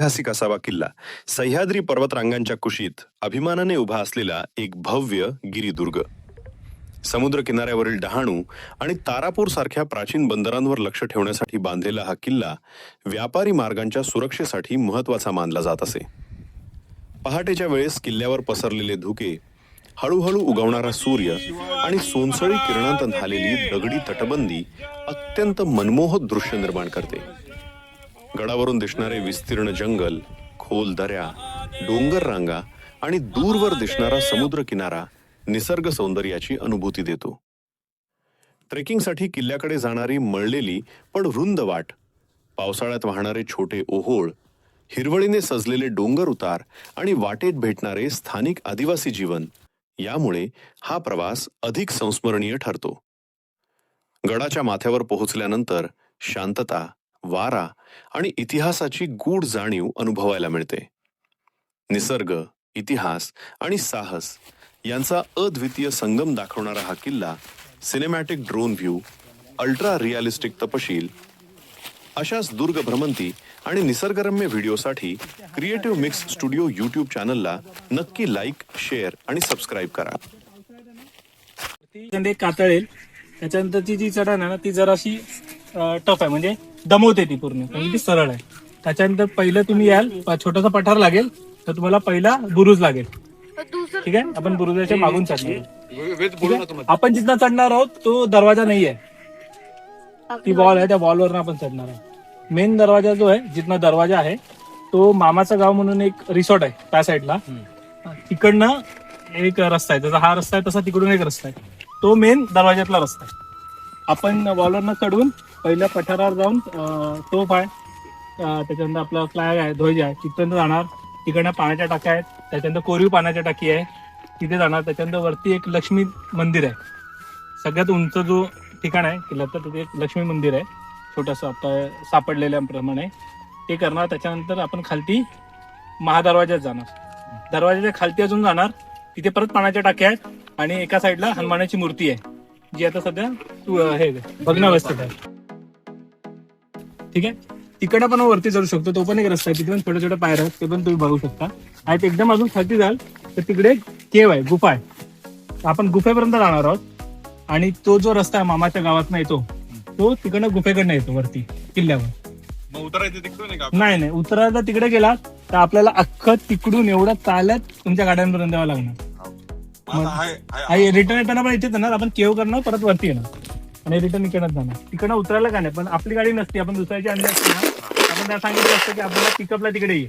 ऐतिहासिक असावा किल्ला सह्याद्री पर्वतरांगांच्या कुशीत अभिमानाने उभा असलेला एक भव्य गिरिदुर्ग. समुद्र किनाऱ्यावरील डहाणू आणि तारापूर सारख्या प्राचीन बंदरांवर लक्ष ठेवण्यासाठी बांधलेला हा किल्ला व्यापारी मार्गांच्या सुरक्षेसाठी महत्त्वाचा मानला जात असे. पहाटेच्या वेळेस किल्ल्यावर पसरलेले धुके हळूहळू उगवणारा सूर्य आणि सोनसळी किरणांत झालेली दगडी तटबंदी अत्यंत मनमोहक दृश्य निर्माण करते. गडावरून दिसणारे विस्तीर्ण जंगल खोल दऱ्या डोंगर रांगा आणि दूरवर दिसणारा समुद्र किनारा निसर्ग सौंदर्याची अनुभूती देतो. ट्रेकिंगसाठी किल्ल्याकडे जाणारी मळलेली पण रुंद वाट पावसाळ्यात वाहणारे छोटे ओहोळ हिरवळीने सजलेले डोंगर उतार आणि वाटेत भेटणारे स्थानिक आदिवासी जीवन यामुळे हा प्रवास अधिक संस्मरणीय ठरतो. गडाच्या माथ्यावर पोहोचल्यानंतर शांतता वारा आणि इतिहासाची गूढ जाणीव अनुभवायला मिळते. निसर्ग इतिहास आणि साहस यांचा अद्वितीय संगम दाखवणारा हा किल्ला cinematic drone view ultra realistic तपशील अशाच दुर्ग भ्रमंती आणि निसर्गरम्य व्हिडिओसाठी क्रिएटिव्ह मिक्स स्टुडिओ यूट्यूब चॅनलला नक्की लाईक शेअर आणि सबस्क्राईब करा. त्याच्यानंतर ती कातळेल त्याच्यानंतरची जी चढण आहे ना ती जराशी टफ आहे. म्हणजे दमवते ती पूर्ण. म्हणजे ती सरळ आहे. त्याच्यानंतर पहिलं तुम्ही याल छोटासा पठार लागेल तर तुम्हाला पहिला बुरुज लागेल. ठीक आहे? आपण बुरुजाच्या मागून आहे? आपण जिथं चढणार आहोत तो दरवाजा नाही आहे ती वॉल आहे त्या वॉलवर आपण चढणार आहोत. मेन दरवाजा जो आहे जिथनं दरवाजा आहे तो मामाचं गाव म्हणून एक रिसॉर्ट आहे त्या साईडला तिकडनं एक रस्ता आहे. जसा हा रस्ता आहे तसा तिकडून एक रस्ता आहे. तो मेन दरवाज्यातला रस्ता आहे. आपण वॉलरनं चढून पहिल्या पठारावर जाऊन तोफ आहे. त्याच्यानंतर आपला फ्लॅग आहे ध्वज आहे. तिथपर्यंत जाणार. तिकडनं पाण्याच्या टाक्या आहेत. त्याच्यानंतर कोरीव पाण्याच्या टाकी आहे. तिथे जाणार. त्याच्यानंतर वरती एक लक्ष्मी मंदिर आहे. सगळ्यात उंच जो ठिकाण आहे किल्ल्याचं तिथे एक लक्ष्मी मंदिर आहे. छोटंसं आता सापडलेल्याप्रमाणे ते करणार. त्याच्यानंतर आपण खालती महादरवाज्यात जाणार. दरवाजाच्या खालती अजून जाणार. तिथे परत पाण्याच्या टाक्या आहेत. आणि एका साईडला हनुमानाची मूर्ती आहे. जी आता सध्या तू- हे भग्नावस्थेत आहे. ठीक आहे? तिकडे पण वरती चढू शकतो. तो पण एक रस्ता आहे. तिथे पण छोटे छोटे पायऱ्या आहेत. ते पण तुम्ही बघू शकता. आणि ते एकदम अजून खालती जाल. तर तिकडे केव आहे गुफा आहे. आपण गुफेपर्यंत जाणार आहोत. आणि तो जो रस्ता आहे मामाच्या गावातनं येतो तो तिकडनं गुफेकडनं येतो वरती किल्ल्यावर. उतरायचं नाही नाही. उतरायला तिकडे गेला तर आपल्याला अख्खं तिकडून एवढं चालत तुमच्या गाड्यांपर्यंत यावं लागणार. रिटर्न येताना पण इथेच येणार. आपण केव करणार परत वरती येणार. आणि रिटर्न इकडनं जाणार. तिकडनं उतरायला का नाही पण आपली गाडी नसती आपण दुसऱ्याची आणली असते ना आपण त्या सांगितलं असतं की आपल्याला पिकअपला तिकडे ये.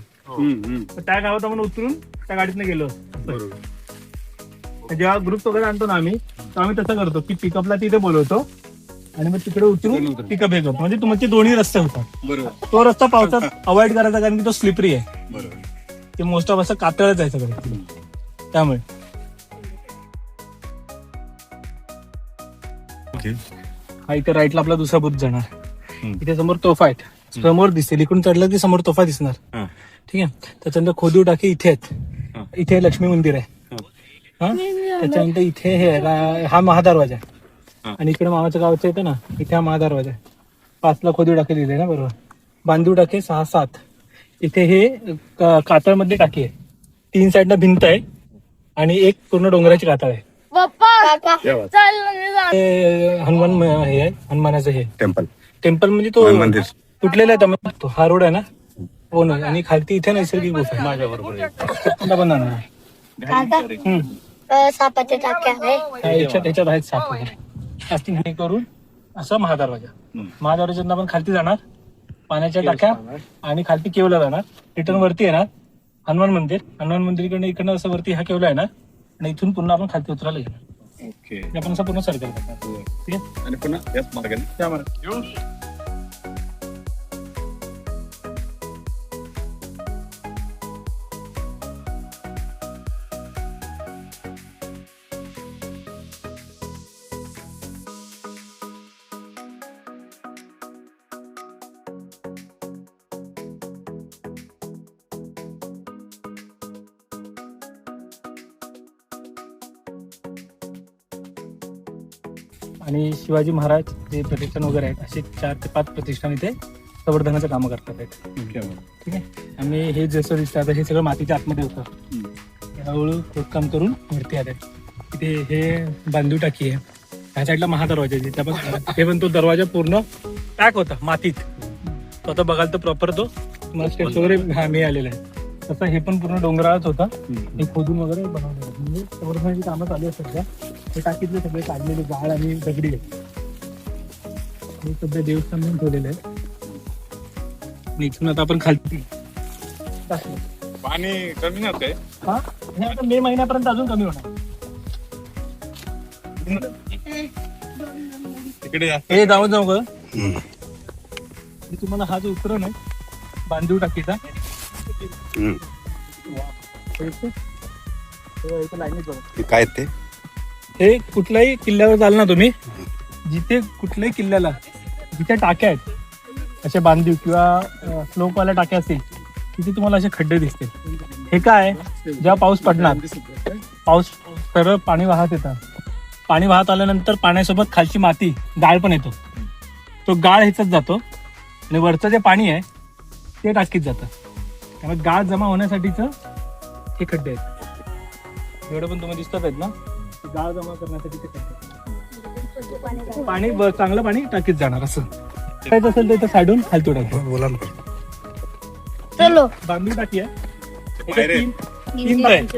तर त्या गावात आपण उतरून त्या गाडीतनं गेलो असतो. जेव्हा ग्रुप वगैरे आणतो ना आम्ही तर आम्ही तसं करतो की पिकअपला तिथे बोलवतो आणि मग तिकडे उतरून पिकअप हे करतो. म्हणजे तुमचे दोन्ही रस्ते होतात. बरोबर. तो रस्ता पावसात अवॉइड करायचा कारण की तो स्लिपरी आहे. बरोबर. ते मोस्ट ऑफ असं कातळच आहे सगळं त्यामुळे. ओके. हा इथे राईटला आपला दुसरा बुथ जाणार. इथे समोर तोफा आहेत. समोर दिसतील इकडून चढलं की समोर तोफा दिसणार. हा. ठीक आहे? त्याच्यानंतर खोदीव टाकी इथे आहेत. इथे लक्ष्मी मंदिर आहे. हा. त्याच्यानंतर इथे हे हा महादरवाजा आहे. आणि इकडे मामाच्या गावाचं येतं ना इथे हा महादरवाजा आहे. पाचला खोदीव टाकी लिहिले ना बरोबर? बांधीव टाके सहा सात. इथे हे का- कातळमधली टाकी आहे. तीन साईडला भिंत आहे आणि एक पूर्ण डोंगराची कातळ आहे. पप्पा चल जा. हे हनुमान म- हे आहे हनुमानाचं हे. टेम्पल. टेम्पल म्हणजे तो हनुमान मंदिर. तुटलेला आहे त्यामुळे तो हा रोड आहे ना? हो ना. आणि खालती इथे नैसर्गिक गुफा आहे. माझ्या बरोबर पण जाणार आहे. काका. हम्म. अ, सापाचे टाके आहे. त्या याच्यात त्याच्यात आहेत साप वगैरे. असतील हे करून असं महादरवाजा महादरवाज्यात आपण खालती जाणार. पाण्याच्या टाक्या आणि खालती केवला जाणार. रिटर्न वरती येणार. हनुमान मंदिर. हनुमान मंदिरकडे इकडनं असं वरती हा केवला येणार आणि इथून पुन्हा आपण खालती उतरायला येणार. ओके. हे आपण असं पूर्ण सर्कल करणार ठीक आहे? आणि पुन्हा याच मार्गाने. त्यामुळे आणि शिवाजी महाराज जे प्रतिष्ठान वगैरे आहेत असे चार ते पाच प्रतिष्ठान इथे संवर्धनाचं कामं करतात आहेत. ठीक आहे? आम्ही हे जसं दिसतं आता हे सगळं मातीच्या आतमध्ये होतं. हळूहळू खोदकाम करून वरती आले. तिथे हे बांधू टाकी आहे. ह्या साईडला महादरवाजा तिथे पण हे पण तो दरवाजा पूर्ण पॅक होता मातीत. तो आता बघाल तर प्रॉपर तो. तुम्हाला स्टेप्स वगैरे हा मिळालेला आहे तसं हे पण पूर्ण डोंगराळच होता. हे खोदून वगैरे बनवलं. म्हणजे संवर्धनाची कामं चालू आहेत सध्या. हे टाकीतले सगळे काढलेले गाळ आणि दगडी आहे हे सध्या देवस्थान म्हणून ठेवलेलं आहे इथून आता आपण खालती. पाणी कमी नव्हते हा? हे आता मे महिन्यापर्यंत अजून कमी होणार. तिकडे जास्त हे जाऊन जाऊ का मी तुम्हाला हा जो उतरण आहे बांधूळ टाकीचा. काय ते? हे कुठल्याही किल्ल्यावर जाल ना तुम्ही. जिथे कुठल्याही किल्ल्याला जिथे टाक्या आहेत अशा बांधीव किंवा स्लोपवाल्या टाक्या असतील तिथे तुम्हाला असे खड्डे दिसतील. हे काय? जेव्हा पाऊस पडणार पाऊस सरळ पाणी वाहत येतात. पाणी वाहत आल्यानंतर पाण्यासोबत खालची माती गाळ पण येतो. तो गाळ ह्याच्यात जातो. आणि वरचं जे पाणी आहे ते टाकीत जातं. त्यामुळे गाळ जमा होण्यासाठीचं हे खड्डे आहेत. एवढं पण तुम्हाला दिसतात आहेत ना? गाळ जमा करण्यासाठी ते आहेत. पाणी ब- चांगलं पाणी टाकीत जाणार असं. काय असेल ते साडून खालतो टाकी बोला ना. चलो. बांधून टाकी आहे. तीन तीन पाय आहेत.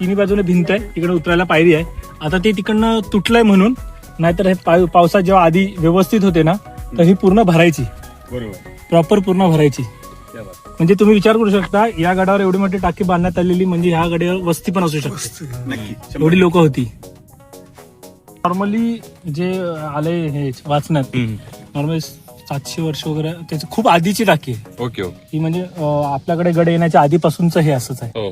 तिन्ही बाजूने भिंत आहे. तिकडे उतरायला पायरी आहे. आता ते तिकडनं तुटलंय म्हणून नाहीतर हे पाव- पावसात जेव्हा आधी व्यवस्थित होते ना तर ही पूर्ण भरायची. बरोबर. प्रॉपर पूर्ण भरायची. म्हणजे तुम्ही विचार करू शकता या गडावर एवढी मोठी टाकी बांधण्यात आलेली म्हणजे ह्या गडावर वस्ती पण असू शकते. नक्की. एवढी लोक होती. नॉर्मली जे आले हे वाचण्यात नॉर्मली सातशे वर्ष वगैरे त्याची खूप आधीची टाकी आहे. Okay okay. ही म्हणजे अं, आपल्याकडे गड येण्याच्या आधीपासूनच हे असंच आहे. हो.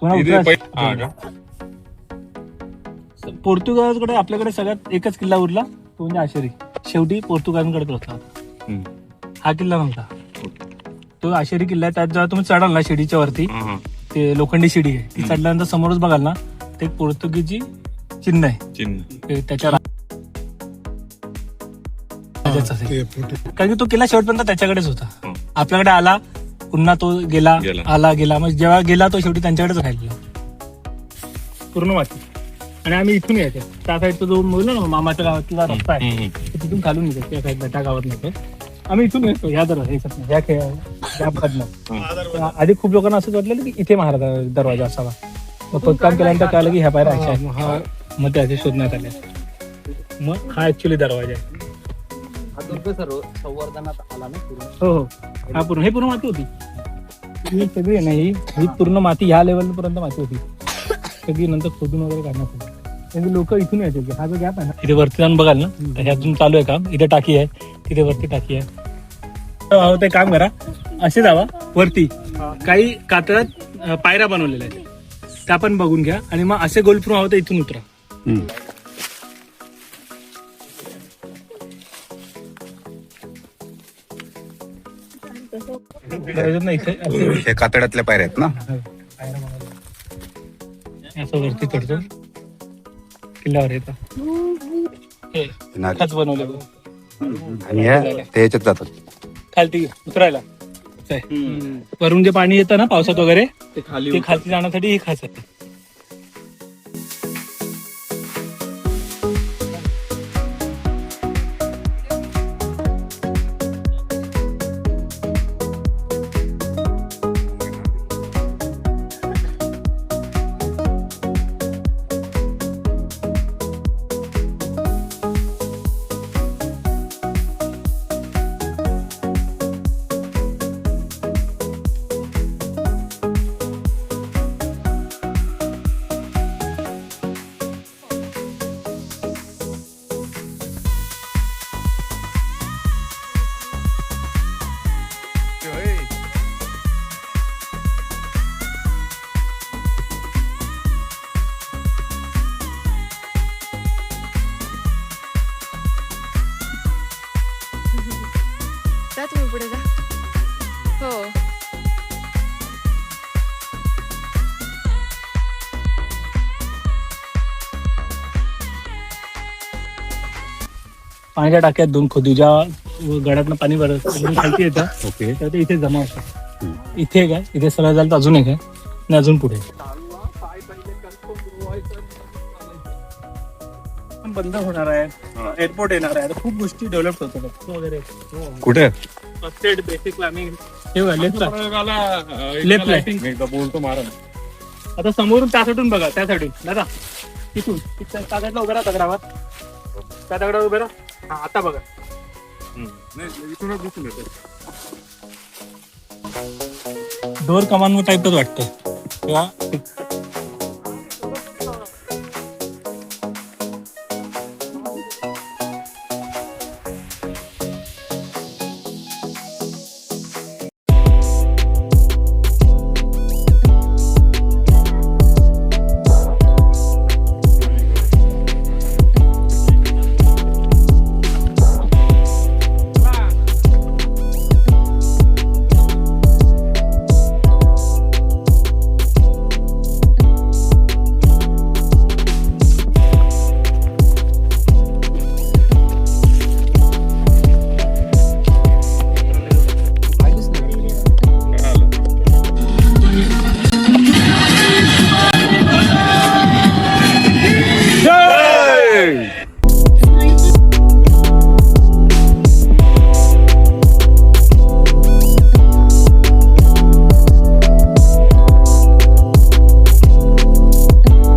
तुम्हाला इथे उतरायचं- पै- हा का? पोर्तुगालकडे आपल्याकडे सगळ्यात एकच किल्ला उरला तो म्हणजे आशेरी. शेवटी पोर्तुगालकडे होता. हा किल्ला नव्हता. तो आशेरी किल्ला आहे. त्यात जेव्हा तुम्ही चढाल ना शिडीच्या वरती. ते लोखंडी शिडी आहे. ती चढल्यानंतर समोरच बघाल ना ते एक पोर्तुगीजी चिन्ह आहे. चिन्ह. ते त्याच्या रा- राजाचं असेल. ते फोटो कारण की तो किल्ला शेवटपर्यंत त्याच्याकडेच होता. हं. आपल्याकडे आला पुन्हा तो गेला गेला. आला गेला. मग जेव्हा गेला तो शेवटी त्यांच्याकडेच राहिला. पूर्ण माती आणि आम्ही इथून यायचो. त्या साईडचा जो बोललो ना मामाच्या गावातला रस्ता आहे हम्म, तिथून खालून येतो त्या साईडला त्या गावात येतो आम्ही इथून येतो ह्या दर ह्याच्यातनं, ह्या खेळ ह्या पदनं. आधी खूप लोकांना असं वाटलेलं की इथे महाराज दरवाजा असावा. मग खोदकाम केल्यानंतर कळलं की ह्या पायऱ्या अशा आहेत. हा. मग ते असे शोधण्यात आले. मग हा ऍक्च्युली दरवाजा आहे. संवर्धनात आला ना पूर्ण? हो हो. हा पूर्ण हे पूर्ण माती होती. ही सगळी आहे ना ही ही पूर्ण माती ह्या लेवल पर्यंत माती होती. सगळी नंतर खोदून वगैरे काढण्यात आली. म्हणजे लोक इथून यायचे की हा जो गॅप आहे ना इथे वरती जाऊन बघाल ना तर ह्यातून चालू आहे काम. इथे टाकी आहे. तिथे वरती टाकी आहे. तर भाऊ ते काम करा. असे जावा. वरती. काही कातळात पायऱ्या बनवलेल्या आहेत. त्या पण बघून घ्या आणि मग असे गोल फिरून हवं तर इथून उतरा. इथे. असे हे कातड्यातल्या पायऱ्या आहेत ना? पायऱ्या. असं वरती चढतो. किल्ल्यावर येतं. हे. नाग. खच बनवले आणि ते ह्याच्यात जातात. खालती उतरायला. असं आहे. वरून जे पाणी येतं ना पावसात वगैरे ते खाली ते खालती जाण्यासाठी ही खाच आहे. पाण्याच्या टाक्यात दोन खोदी ज्या गडातनं पाणी भरत खालती येतं. ओके. तर ते इथे जमा होतं. इथे एक आहे इथे सरळ झालं तर अजून एक आहे. आणि अजून पुढे बंद होणार आहे. एअरपोर्ट येणार आहे. खूप गोष्टी डेव्हलप होतात वगैरे. कुठे? बेसिक क्लाइम्बिंग हे लेफ्टला प्रयोगाला, अं, एकदा Left ला. lighting. मी एकदा बोलतो मारा आता समोरून त्या साईडून बघा त्या साईडून दादा तिथून तिथं त्या साईडला उभे राहा दगडावर त्या दगडावर उभे राहा. हा आता बघा. नाही इथूनच दिसून येते. डोर कमान टाईपच वाटतं किंवा